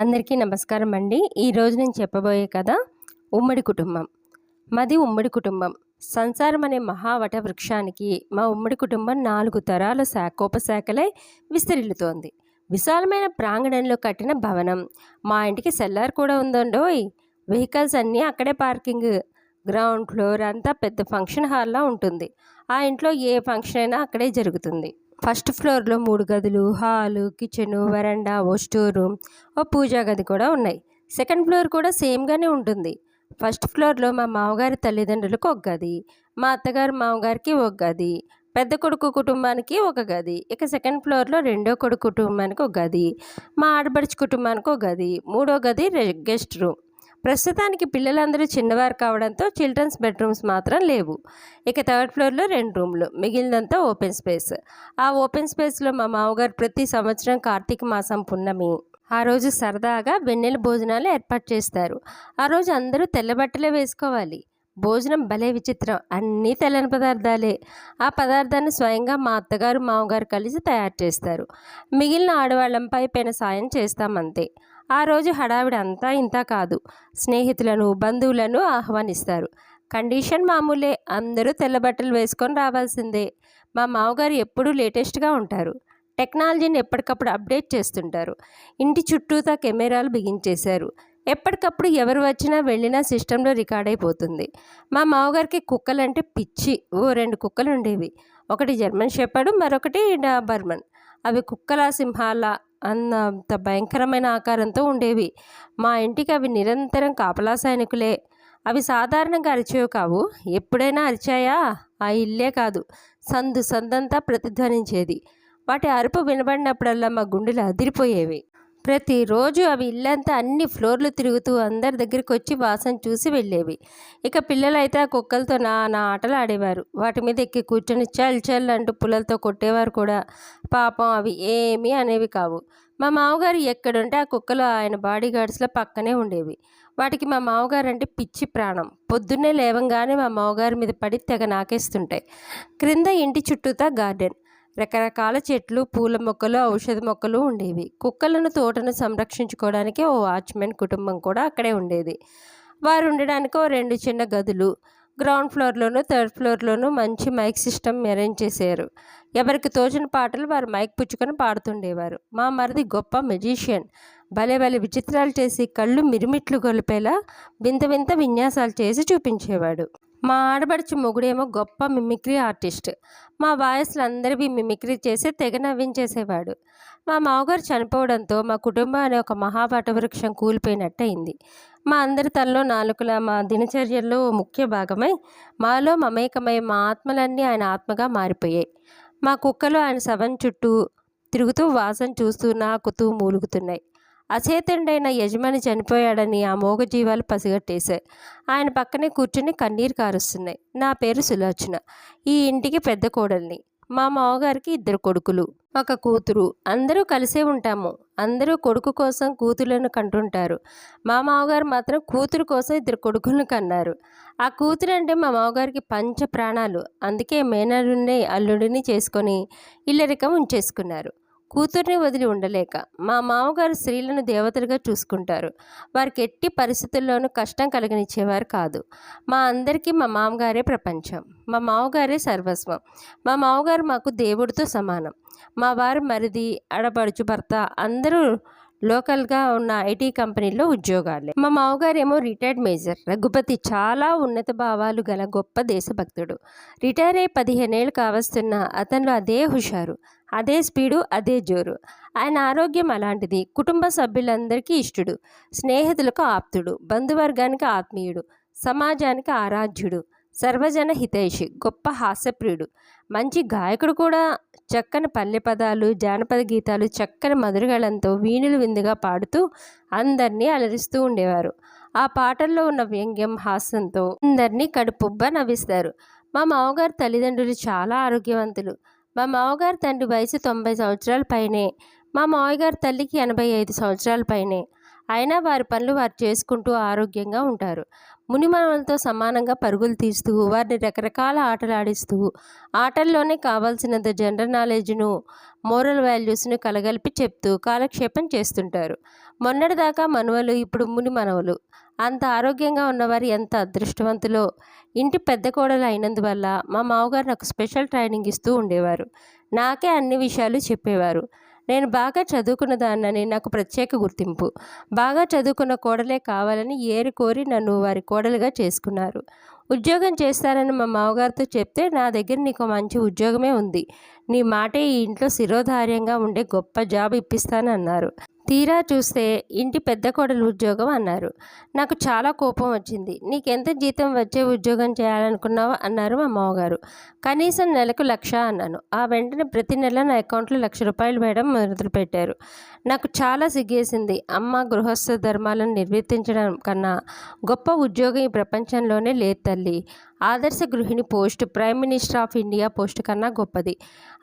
అందరికీ నమస్కారం అండి. ఈరోజు నేను చెప్పబోయే కథ ఉమ్మడి కుటుంబం. మాది ఉమ్మడి కుటుంబం. సంసారం అనే మహావట వృక్షానికి మా ఉమ్మడి కుటుంబం నాలుగు తరాల శాఖోపశాఖలై విస్తరిల్లుతోంది. విశాలమైన ప్రాంగణంలో కట్టిన భవనం. మా ఇంటికి సెల్లార్ కూడా ఉందండోయ్. వెహికల్స్ అన్నీ అక్కడే పార్కింగ్. గ్రౌండ్ ఫ్లోర్ అంతా పెద్ద ఫంక్షన్ హాల్లా ఉంటుంది. ఆ ఇంట్లో ఏ ఫంక్షన్ అయినా అక్కడే జరుగుతుంది. ఫస్ట్ ఫ్లోర్లో మూడు గదులు హాలు కిచెను వరండా ఓ స్టోర్ రూమ్ ఓ పూజా గది కూడా ఉన్నాయి. సెకండ్ ఫ్లోర్ కూడా సేమ్గానే ఉంటుంది. ఫస్ట్ ఫ్లోర్లో మా మామగారి తల్లిదండ్రులకు ఒక గది మా అత్తగారు మామగారికి ఒక గది పెద్ద కొడుకు కుటుంబానికి ఒక గది ఇక సెకండ్ ఫ్లోర్లో రెండో కొడుకు కుటుంబానికి ఒక గది మా ఆడపడుచు కుటుంబానికి ఒక గది మూడో గది గెస్ట్ రూమ్. ప్రస్తుతానికి పిల్లలందరూ చిన్నవారు కావడంతో చిల్డ్రన్స్ బెడ్రూమ్స్ మాత్రం లేవు. ఇక థర్డ్ ఫ్లోర్లో రెండు రూమ్లు మిగిలినంతా ఓపెన్ స్పేస్. ఆ ఓపెన్ స్పేస్లో మా మామగారు ప్రతి సంవత్సరం కార్తీక మాసం పున్నమి ఆ రోజు సరదాగా వెన్నెల భోజనాలు ఏర్పాటు చేస్తారు. ఆ రోజు అందరూ తెల్లబట్టలే వేసుకోవాలి. భోజనం భలే విచిత్రం అన్నీ తెల్లని పదార్థాలే. ఆ పదార్థాన్ని స్వయంగా మా అత్తగారు మామగారు కలిసి తయారు చేస్తారు. మిగిలిన ఆడవాళ్ళంపై పైన సాయం చేస్తామంతే. ఆ రోజు హడావిడి అంతా ఇంత కాదు. స్నేహితులను బంధువులను ఆహ్వానిస్తారు. కండిషన్ మామూలే. అందరూ తెల్ల బట్టలు వేసుకొని రావాల్సిందే. మా మామగారు ఎప్పుడూ లేటెస్ట్గా ఉంటారు. టెక్నాలజీని ఎప్పటికప్పుడు అప్డేట్ చేస్తుంటారు. ఇంటి చుట్టూతా కెమెరాలు బిగించేశారు. ఎప్పటికప్పుడు ఎవరు వచ్చినా వెళ్ళినా సిస్టంలో రికార్డ్ అయిపోతుంది. మా మామగారికి కుక్కలంటే పిచ్చి. ఓ రెండు కుక్కలు ఉండేవి ఒకటి జర్మన్ షెపర్డ్ మరొకటి బర్మన్. అవి కుక్కల సింహాల అన్నంత భయంకరమైన ఆకారంతో ఉండేవి. మా ఇంటికి అవి నిరంతరం కాపలా సైనికులే. అవి సాధారణంగా అరిచేవి కావు. ఎప్పుడైనా అరిచాయా? ఆ ఇల్లే కాదు. సందు సందంతా ప్రతిధ్వనించేది. వాటి అరుపు వినబడినప్పుడల్లా మా గుండెలు అదిరిపోయేవి. ప్రతిరోజు అవి ఇల్లంతా అన్ని ఫ్లోర్లు తిరుగుతూ అందరి దగ్గరికి వచ్చి వాసన చూసి వెళ్ళేవి. ఇక పిల్లలైతే ఆ కుక్కలతో నా నా ఆటలు ఆడేవారు. వాటి మీద ఎక్కి కూర్చొని చల్ చల్ అంటూ పుల్లలతో కొట్టేవారు కూడా. పాపం అవి ఏమీ అనేవి కావు. మా మామగారు ఎక్కడుంటే ఆ కుక్కలు ఆయన బాడీ గార్డ్స్లో పక్కనే ఉండేవి. వాటికి మా మామగారు అంటే పిచ్చి ప్రాణం. పొద్దున్నే లేవంగానే మా మామగారి మీద పడి తెగ నాకేస్తుంటాయి. క్రింద ఇంటి చుట్టూతా గార్డెన్. రకరకాల చెట్లు పూల మొక్కలు ఔషధ మొక్కలు ఉండేవి. కుక్కలను తోటను సంరక్షించుకోవడానికి ఓ వాచ్మెన్ కుటుంబం కూడా అక్కడే ఉండేది. వారు ఉండడానికి ఓ రెండు చిన్న గదులు గ్రౌండ్ ఫ్లోర్లోను థర్డ్ ఫ్లోర్లోను మంచి మైక్ సిస్టమ్ అరేంజ్ చేశారు. ఎవరికి తోచిన పాటలు వారు మైక్ పుచ్చుకొని పాడుతుండేవారు. మా మరిది గొప్ప మెజిషియన్. భలే భలే విచిత్రాలు చేసి కళ్ళు మిరిమిట్లు గొలిపేలా వింత వింత విన్యాసాలు చేసి చూపించేవాడు. మా ఆడబడుచు మొగుడేమో గొప్ప మిమిక్రీ ఆర్టిస్ట్. మా వాయస్లు అందరివి మిమిక్రీ చేసి తెగ నవ్వించేసేవాడు. మా మామగారు చనిపోవడంతో మా కుటుంబం అనే ఒక మహాపాట వృక్షం కూలిపోయినట్టు అయింది మా అందరి తనలో నాలుకల మా దినచర్యల్లో ముఖ్య భాగమై మాలో మమేకమై మా ఆత్మలన్నీ ఆయన ఆత్మగా మారిపోయాయి. మా కుక్కలు ఆయన శవం చుట్టూ తిరుగుతూ వాసన చూస్తూ నాకుతూ మూలుగుతున్నాయి. అచేతండైన యజమాని చనిపోయాడని ఆ మూగజీవాలు పసిగట్టేశాయి ఆయన పక్కనే కూర్చుని కన్నీరు కారుస్తున్నాయి. నా పేరు సులోచన. ఈ ఇంటికి పెద్ద కోడల్ని. మా మామగారికి ఇద్దరు కొడుకులు. ఒక కూతురు. అందరూ కలిసే ఉంటాము. అందరూ కొడుకు కోసం కూతుర్లను కంటుంటారు. మా మామగారు మాత్రం కూతురు కోసం ఇద్దరు కొడుకులను కన్నారు. ఆ కూతురు అంటే మా మామగారికి పంచ ప్రాణాలు అందుకే మేనరుణ్ణి అల్లుడిని చేసుకొని ఇల్లరికం ఉంచేసుకున్నారు. కూతుర్ని వదిలి ఉండలేక మా మామగారు స్త్రీలను దేవతలుగా చూసుకుంటారు. వారికి ఎట్టి పరిస్థితుల్లోనూ కష్టం కలిగనిచ్చేవారు కాదు. మా అందరికీ మా మామగారే ప్రపంచం. మా మామగారే సర్వస్వం. మా మామగారు మాకు దేవుడితో సమానం. మా వారు మరిది అడబడుచు భర్త అందరూ లోకల్గా ఉన్న ఐటీ కంపెనీలో ఉద్యోగాలే. మా మామగారేమో రిటైర్డ్ మేజర్. రఘుపతి చాలా ఉన్నత భావాలు గల గొప్ప దేశభక్తుడు. రిటైర్ అయి పదిహేనేళ్ళు కావస్తున్న అతనిలో అదే హుషారు అదే స్పీడు అదే జోరు. ఆయన ఆరోగ్యం అలాంటిది. కుటుంబ సభ్యులందరికీ ఇష్టడు. స్నేహితులకు ఆప్తుడు. బంధువర్గానికి ఆత్మీయుడు. సమాజానికి ఆరాధ్యుడు. సర్వజన హితైషి గొప్ప హాస్యప్రియుడు. మంచి గాయకుడు కూడా చక్కని పల్లె పదాలు జానపద గీతాలు చక్కని మధురగళంతో వీణులు విందుగా పాడుతూ అందరినీ అలరిస్తూ ఉండేవారు. ఆ పాటల్లో ఉన్న వ్యంగ్యం హాస్యంతో అందరినీ కడుపుబ్బ నవ్విస్తారు. మా మామగారు తల్లిదండ్రులు చాలా ఆరోగ్యవంతులు. మా మామగారు తండ్రి వయసు తొంభై సంవత్సరాల పైనే. మా మామగారు తల్లికి ఎనభై ఐదు సంవత్సరాల పైనే. అయినా వారి పనులు వారు చేసుకుంటూ ఆరోగ్యంగా ఉంటారు. మునిమనులతో సమానంగా పరుగులు తీస్తూ వారిని రకరకాల ఆటలు ఆడిస్తూ ఆటల్లోనే కావాల్సినంత జనరల్ నాలెడ్జ్ను మోరల్ వాల్యూస్ను కలగలిపి చెప్తూ కాలక్షేపం చేస్తుంటారు. మొన్నటిదాకా మనవలు ఇప్పుడు ముని మనవలు అంత ఆరోగ్యంగా ఉన్నవారు ఎంత అదృష్టవంతులో. ఇంటి పెద్ద కోడలు అయినందువల్ల మా మామగారు నాకు స్పెషల్ ట్రైనింగ్ ఇస్తూ ఉండేవారు. నాకే అన్ని విషయాలు చెప్పేవారు. నేను బాగా చదువుకున్న దాన్నని నాకు ప్రత్యేక గుర్తింపు. బాగా చదువుకున్న కోడలే కావాలని ఏరి కోరి నన్ను వారి కోడలుగా చేసుకున్నారు. ఉద్యోగం చేస్తానని మా మామగారితో చెప్తే నా దగ్గర నీకు మంచి ఉద్యోగమే ఉంది. నీ మాటే ఈ ఇంట్లో శిరోధార్యంగా ఉండే గొప్ప జాబ్ ఇప్పిస్తానన్నారు. తీరా చూస్తే ఇంటి పెద్ద కోడలు ఉద్యోగం అన్నారు. నాకు చాలా కోపం వచ్చింది. నీకెంత జీతం వచ్చే ఉద్యోగం చేయాలనుకున్నావా? అన్నారు మా మామగారు. కనీసం నెలకు లక్ష అన్నాను. ఆ వెంటనే ప్రతి నెల నా అకౌంట్లో లక్ష రూపాయలు వేయడం మొదలుపెట్టారు. నాకు చాలా సిగ్గేసింది. అమ్మ గృహస్థ ధర్మాలను నిర్వర్తించడం కన్నా గొప్ప ఉద్యోగం ఈ ప్రపంచంలోనే లేదు తల్లి. ఆదర్శ గృహిణి post prime minister of India post కన్నా గొప్పది.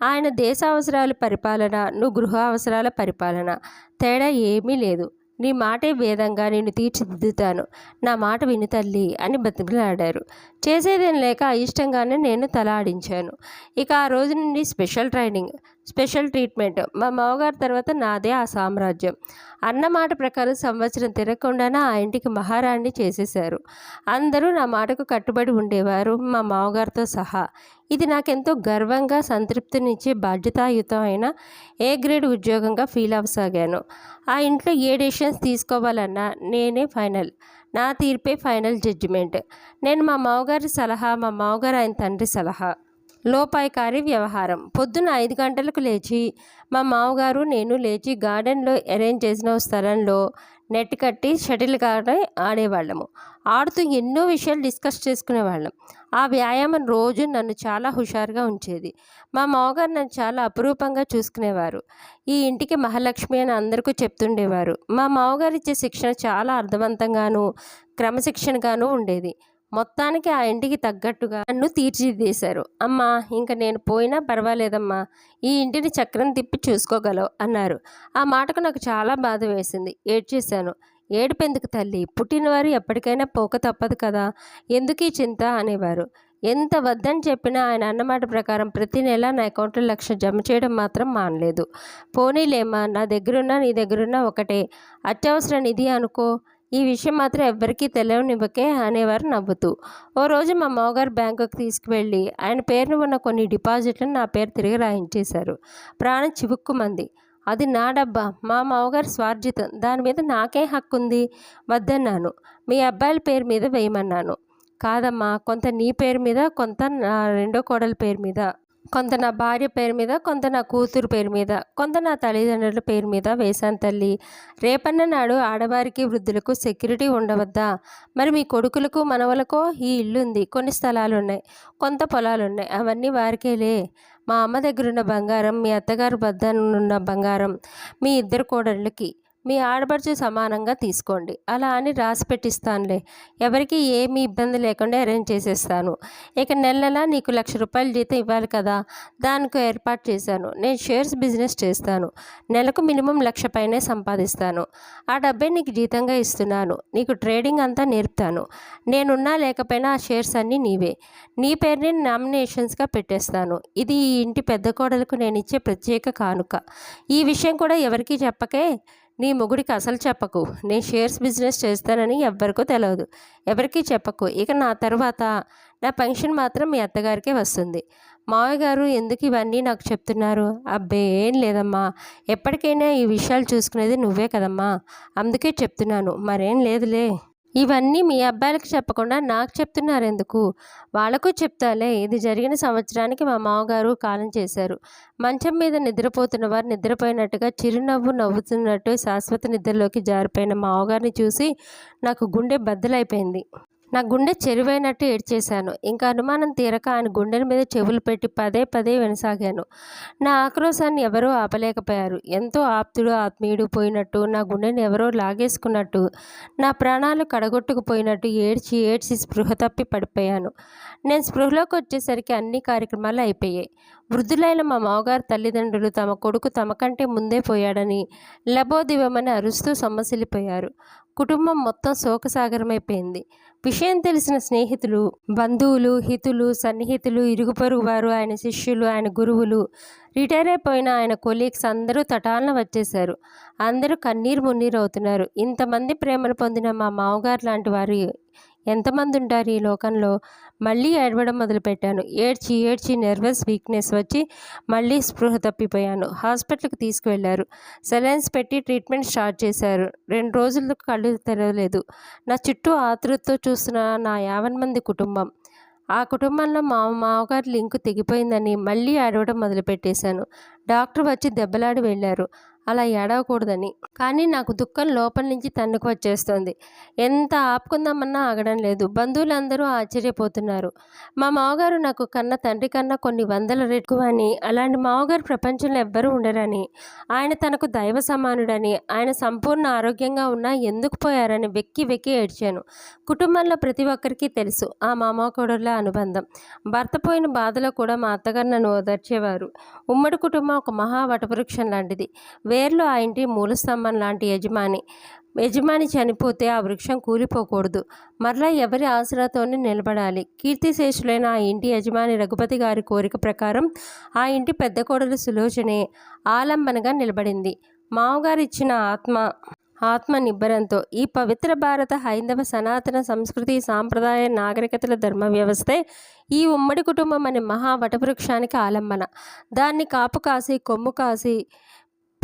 ఆయన దేశ అవసరాల పరిపాలన నువ్వు గృహ అవసరాల పరిపాలన. తేడా ఏమీ లేదు. నీ మాటే వేదంగా నేను తీర్చిదిద్దుతాను. నా మాట విను తల్లి అని బతిమలాడారు. చేసేదేం లేక ఇష్టంగానే నేను తలాడించాను. ఇక ఆ రోజు నుండి స్పెషల్ ట్రైనింగ్. Special treatment. మా మామగారి తర్వాత నాదే ఆ సామ్రాజ్యం. అన్న మాట ప్రకారం సంవత్సరం తిరగకుండానే ఆ ఇంటికి మహారాణి చేసేశారు. అందరూ నా మాటకు కట్టుబడి ఉండేవారు మా మామగారితో సహా. ఇది నాకెంతో గర్వంగా సంతృప్తినిచ్చే బాధ్యతాయుతమైన ఏ గ్రేడ్ ఉద్యోగంగా ఫీల్ అవ్వసాగాను ఆ ఇంట్లో ఏ డెసిషన్స్ తీసుకోవాలన్నా నేనే ఫైనల్. నా తీర్పే ఫైనల్ జడ్జిమెంట్. నేను మా మామగారి సలహా మా మామగారు ఆయన తండ్రి సలహా. లోపాయకారి వ్యవహారం. పొద్దున్న ఐదు గంటలకు లేచి మా మామగారు నేను లేచి గార్డెన్లో అరేంజ్ చేసిన ఓ స్థలంలో నెట్ కట్టి షటిల్ కానీ ఆడేవాళ్ళము. ఆడుతూ ఎన్నో విషయాలు డిస్కస్ చేసుకునేవాళ్ళం. ఆ వ్యాయామం రోజు నన్ను చాలా హుషారుగా ఉంచేది. మా మామగారు నన్ను చాలా అపురూపంగా చూసుకునేవారు. ఈ ఇంటికి మహాలక్ష్మి అని అందరికీ చెప్తుండేవారు. మా మామగారు ఇచ్చే శిక్షణ చాలా అర్థవంతంగాను క్రమశిక్షణగాను ఉండేది. మొత్తానికి ఆ ఇంటికి తగ్గట్టుగా నన్ను తీర్చిదిద్దేశారు. అమ్మా ఇంక నేను పోయినా పర్వాలేదమ్మా. ఈ ఇంటిని చక్రం తిప్పి చూసుకోగలవు అన్నారు. ఆ మాటకు నాకు చాలా బాధ వేసింది. ఏడ్చేశాను. ఏడుపెందుకు తల్లి? పుట్టినవారు ఎప్పటికైనా పోక తప్పదు కదా. ఎందుకు ఈ చింత? అనేవారు. ఎంత వద్దని చెప్పినా ఆయన అన్నమాట ప్రకారం ప్రతి నెల నా అకౌంట్లో లక్ష జమ చేయడం మాత్రం మానలేదు. పోనీలేమ్మా నా దగ్గరున్నా నీ దగ్గరున్నా ఒకటే. అత్యవసర నిధి అనుకో. ఈ విషయం మాత్రం ఎవ్వరికీ తెలియనివ్వకే అనేవారు నవ్వుతూ ఓ రోజు మా మామగారు బ్యాంకుకి తీసుకువెళ్ళి ఆయన పేరును ఉన్న కొన్ని డిపాజిట్లను నా పేరు తిరిగి రాయించేశారు. ప్రాణం చివుక్కుమంది. అది నా డబ్బా. మా మామగారు స్వార్జితం. దాని మీద నాకే హక్కు ఉంది వద్దన్నాను. మీ అబ్బాయిల పేరు మీద వేయమన్నాను. కాదమ్మా కొంత నీ పేరు మీద కొంత నా రెండో కోడల పేరు మీద. కొంత నా భార్య పేరు మీద కొంత నా కూతురు పేరు మీద కొంత నా తల్లిదండ్రుల పేరు మీద వేశాను తల్లి. రేపన్న నాడు ఆడవారికి వృద్ధులకు సెక్యూరిటీ ఉండవద్దా? మరి మీ కొడుకులకు మనవలకో ఈ ఇల్లు ఉంది కొన్ని స్థలాలు ఉన్నాయి కొంత పొలాలు ఉన్నాయి అవన్నీ వారికేలే. మా అమ్మ దగ్గరున్న బంగారం మీ అత్తగారు వద్ద ఉన్న బంగారం మీ ఇద్దరు కోడళ్ళకి. మీ ఆడపడుచు సమానంగా తీసుకోండి. అలా అని రాసి పెట్టిస్తానులే. ఎవరికి ఏమీ ఇబ్బంది లేకుండా అరేంజ్ చేసేస్తాను. ఇక నెల నెల నీకు లక్ష రూపాయల జీతం ఇవ్వాలి కదా? దానికి ఏర్పాటు చేశాను. నేను షేర్స్ బిజినెస్ చేస్తాను. నెలకు మినిమం లక్ష పైనే సంపాదిస్తాను. ఆ డబ్బే నీకు జీతంగా ఇస్తున్నాను. నీకు ట్రేడింగ్ అంతా నేర్పుతాను. నేనున్నా లేకపోయినా ఆ షేర్స్ అన్నీ నీవే. నీ పేరుని నామినేషన్స్గా పెట్టేస్తాను. ఇది ఈ ఇంటి పెద్ద కోడలకు నేను ఇచ్చే ప్రత్యేక కానుక. ఈ విషయం కూడా ఎవరికీ చెప్పకే నీ మొగుడికి అసలు చెప్పకు. నేను షేర్స్ బిజినెస్ చేస్తానని ఎవ్వరికో తెలియదు ఎవరికీ చెప్పకు. ఇక నా తర్వాత నా పెన్షన్ మాత్రం మీ అత్తగారికే వస్తుంది. మావయ్య గారు ఎందుకు ఇవన్నీ నాకు చెప్తున్నారు? అబ్బే ఏం లేదమ్మా. ఎప్పటికైనా ఈ విషయాలు చూసుకునేది నువ్వే కదమ్మా. అందుకే చెప్తున్నాను. మరేం లేదులే. ఇవన్నీ మీ అబ్బాయిలకు చెప్పకుండా నాకు చెప్తున్నారు ఎందుకు వాళ్ళకు చెప్తాలే. ఇది జరిగిన సంవత్సరానికి మా మామగారు కాలం చేశారు. మంచం మీద నిద్రపోతున్న వారు నిద్రపోయినట్టుగా చిరునవ్వు నవ్వుతున్నట్టు శాశ్వత నిద్రలోకి జారిపోయిన మామగారిని చూసి నాకు గుండె బద్దలైపోయింది. నా గుండె చెరువైనట్టు ఏడ్చేశాను. ఇంకా అనుమానం తీరక ఆయన గుండెల మీద చెవులు పెట్టి పదే పదే వినసాగాను. నా ఆక్రోశాన్ని ఎవరూ ఆపలేకపోయారు. ఎంతో ఆప్తుడు ఆత్మీయుడు పోయినట్టు నా గుండెని ఎవరో లాగేసుకున్నట్టు నా ప్రాణాలు కడగొట్టుకుపోయినట్టు ఏడ్చి ఏడ్చి స్పృహ తప్పి పడిపోయాను. నేను స్పృహలోకి వచ్చేసరికి అన్ని కార్యక్రమాలు అయిపోయాయి. వృద్ధులైన మా మామగారు తల్లిదండ్రులు తమ కొడుకు తమ కంటే ముందే పోయాడని లబోదివమని అరుస్తూ సొమ్మసిల్లిపోయారు. కుటుంబం మొత్తం శోకసాగరమైపోయింది. విషయం విషయం తెలిసిన స్నేహితులు బంధువులు హితులు సన్నిహితులు ఇరుగు పొరుగు వారు ఆయన శిష్యులు ఆయన గురువులు రిటైర్ అయిపోయిన ఆయన కొలీగ్స్ అందరూ తటాలన వచ్చేశారు. అందరూ కన్నీరు మున్నీరు అవుతున్నారు. ఇంతమంది ప్రేమను పొందిన మా మామగారు లాంటి వారు ఎంతమంది ఉంటారు ఈ లోకంలో? మళ్ళీ ఏడవడం మొదలుపెట్టాను. ఏడ్చి ఏడ్చి నర్వస్ వీక్నెస్ వచ్చి మళ్ళీ స్పృహ తప్పిపోయాను. హాస్పిటల్కి తీసుకువెళ్ళారు. సెలైన్స్ పెట్టి ట్రీట్మెంట్ స్టార్ట్ చేశారు. రెండు రోజులు కళ్ళు తెరవలేదు. నా చుట్టూ ఆతృతతో చూస్తున్న నా యావన్ మంది కుటుంబం. ఆ కుటుంబంలో మా మామగారి లింకు తెగిపోయిందని మళ్ళీ ఆడవడం మొదలుపెట్టేశాను. డాక్టర్ వచ్చి దెబ్బలాడి వెళ్ళారు. అలా ఏడవకూడదని. కానీ నాకు దుఃఖం లోపల నుంచి తన్నుకు వచ్చేస్తుంది. ఎంత ఆపుకుందామన్నా ఆగడం లేదు. బంధువులందరూ ఆశ్చర్యపోతున్నారు. మా మామగారు నాకు కన్న తండ్రి కన్నా కొన్ని వందల రెట్లు అని అలాంటి మామగారు ప్రపంచంలో ఎవ్వరూ ఉండరని ఆయన తనకు దైవ సమానుడని ఆయన సంపూర్ణ ఆరోగ్యంగా ఉన్నా ఎందుకు పోయారని వెక్కి వెక్కి ఏడ్చాను. కుటుంబంలో ప్రతి ఒక్కరికి తెలుసు ఆ మామకోడళ్ళ అనుబంధం. భర్త పోయిన బాధలో కూడా మా అత్తగారు నన్ను ఓదార్చేవారు. ఉమ్మడి కుటుంబం ఒక మహా వటవృక్షం లాంటిది. వేర్లు ఆ ఇంటి మూలస్తంభం లాంటి యజమాని. యజమాని చనిపోతే ఆ వృక్షం కూలిపోకూడదు. మరలా ఎవరి ఆసరాతోనే నిలబడాలి. కీర్తిశేషులైన ఆ ఇంటి యజమాని రఘుపతి గారి కోరిక ప్రకారం ఆ ఇంటి పెద్ద కోడలు సులోచనే ఆలంబనగా నిలబడింది. మామగారు ఇచ్చిన ఆత్మ ఆత్మ నిబ్బరంతో ఈ పవిత్ర భారత హైందవ సనాతన సంస్కృతి సాంప్రదాయ నాగరికతల ధర్మ వ్యవస్థే ఈ ఉమ్మడి కుటుంబం అనే మహా వటవృక్షానికి ఆలంబన. దాన్ని కాపు కాసి కొమ్ము కాసి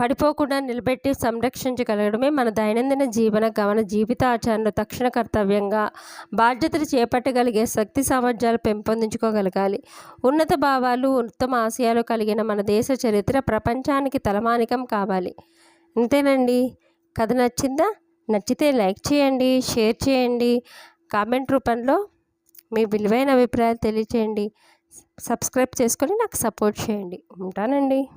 పడిపోకుండా నిలబెట్టి సంరక్షించగలగడమే మన దైనందిన జీవన గమన జీవితాచరణలో తక్షణ కర్తవ్యంగా బాధ్యతలు చేపట్టగలిగే శక్తి సామర్థ్యాలు పెంపొందించుకోగలగాలి. ఉన్నత భావాలు ఉత్తమ ఆశయాలు కలిగిన మన దేశ చరిత్ర ప్రపంచానికి తలమానికం కావాలి. అంతేనండి కథ నచ్చిందా? నచ్చితే లైక్ చేయండి షేర్ చేయండి. కామెంట్ రూపంలో మీ విలువైన అభిప్రాయాలు తెలియచేయండి. సబ్స్క్రైబ్ చేసుకొని నాకు సపోర్ట్ చేయండి. ఉంటానండి.